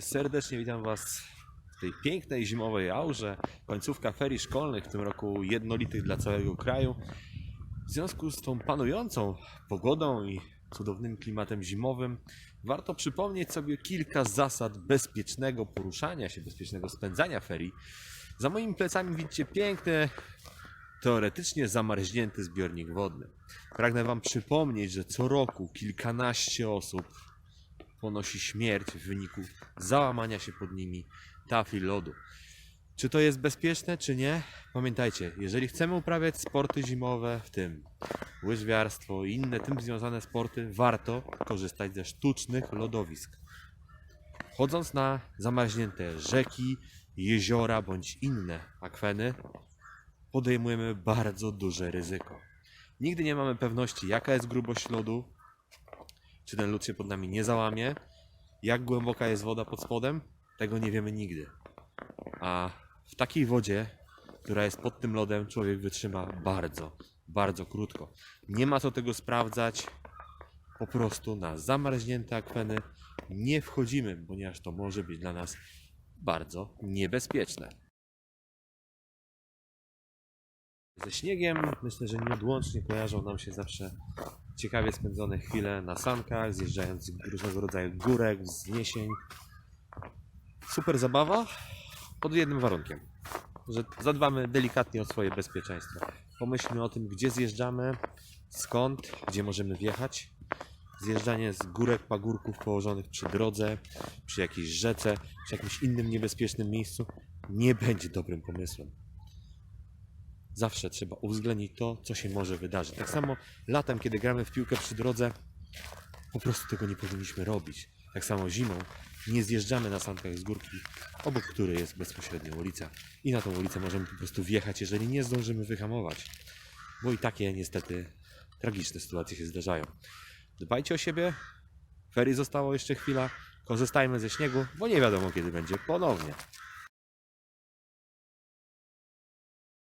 Serdecznie witam Was w tej pięknej zimowej aurze. Końcówka ferii szkolnych, w tym roku jednolitych dla całego kraju. W związku z tą panującą pogodą i cudownym klimatem zimowym, warto przypomnieć sobie kilka zasad bezpiecznego poruszania się, bezpiecznego spędzania ferii. Za moimi plecami widzicie piękny, teoretycznie zamarznięty zbiornik wodny. Pragnę Wam przypomnieć, że co roku kilkanaście osób ponosi śmierć w wyniku załamania się pod nimi tafli lodu. Czy to jest bezpieczne, czy nie? Pamiętajcie, jeżeli chcemy uprawiać sporty zimowe, w tym łyżwiarstwo i inne tym związane sporty, warto korzystać ze sztucznych lodowisk. Chodząc na zamarznięte rzeki, jeziora bądź inne akweny, podejmujemy bardzo duże ryzyko. Nigdy nie mamy pewności, jaka jest grubość lodu, czy ten lód się pod nami nie załamie, jak głęboka jest woda pod spodem, tego nie wiemy nigdy. A w takiej wodzie, która jest pod tym lodem, człowiek wytrzyma bardzo, bardzo krótko. Nie ma co tego sprawdzać. Po prostu na zamarznięte akweny nie wchodzimy, ponieważ to może być dla nas bardzo niebezpieczne. Ze śniegiem myślę, że nieodłącznie kojarzą nam się zawsze ciekawie spędzone chwile na sankach, zjeżdżając z różnego rodzaju górek, wzniesień. Super zabawa, pod jednym warunkiem, że zadbamy delikatnie o swoje bezpieczeństwo. Pomyślmy o tym, gdzie zjeżdżamy, skąd, gdzie możemy wjechać. Zjeżdżanie z górek, pagórków położonych przy drodze, przy jakiejś rzece, przy jakimś innym niebezpiecznym miejscu nie będzie dobrym pomysłem zawsze trzeba uwzględnić to, co się może wydarzyć. Tak samo latem, kiedy gramy w piłkę przy drodze, po prostu tego nie powinniśmy robić. Tak samo zimą nie zjeżdżamy na sankach z górki, obok której jest bezpośrednio ulica. I na tą ulicę możemy po prostu wjechać, jeżeli nie zdążymy wyhamować. Bo i takie niestety tragiczne sytuacje się zdarzają. Dbajcie o siebie. Ferii zostało jeszcze chwila. Korzystajmy ze śniegu, bo nie wiadomo kiedy będzie ponownie.